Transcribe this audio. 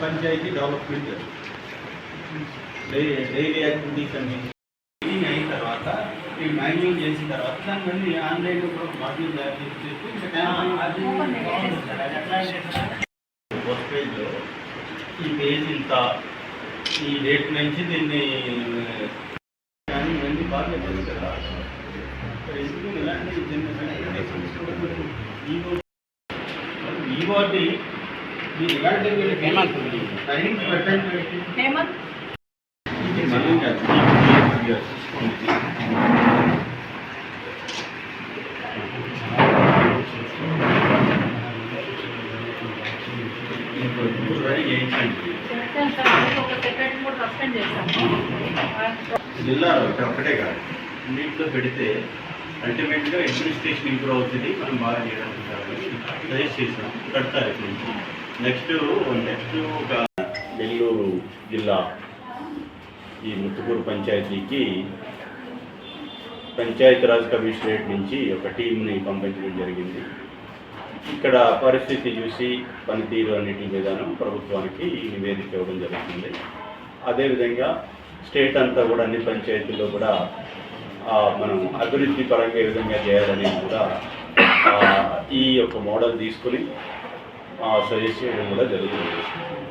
Panchayat development daily activities అన్ని meeting అయిన తర్వాత ఈ మాన్యువల్ చేసిన తర్వాత దాన్ని మళ్ళీ ఆన్లైన్లో కూడా మాడ్యూల్ తయారు చేసి ఫస్ట్ పేజ్లో ఈ పేజ్ ఇంత ఈ డేట్ నుంచి దీన్ని కానీ ఇవన్నీ బాగా తెలుసు కదా. ఎందుకు ఇలాంటి జిల్లాలో ఒక్కటే కాదు. అన్నింటిలో పెడితే అల్టిమేట్గా అడ్మినిస్ట్రేషన్ ఇంప్రూవ్ అవుతుంది. మనం బాగా చేయడానికి సజెస్ట్ చేసాం కడతారు నుంచి నెక్స్ట్ నెక్స్ట్ ఒక నెల్లూరు జిల్లా ఈ ముత్తుకూరు పంచాయతీకి పంచాయతీరాజ్ కమిషనరేట్ నుంచి ఒక టీంని పంపించడం జరిగింది. ఇక్కడ పరిస్థితి చూసి పనితీరు అన్నిటి విధానం ప్రభుత్వానికి నివేదిక ఇవ్వడం జరుగుతుంది. అదేవిధంగా స్టేట్ అంతా కూడా అన్ని పంచాయతీల్లో కూడా మనం అభివృద్ధి పరంగా ఏ విధంగా చేయాలనేది కూడా ఈ యొక్క మోడల్ తీసుకుని సజెస్ట్ చేయడం కూడా జరుగుతుంది.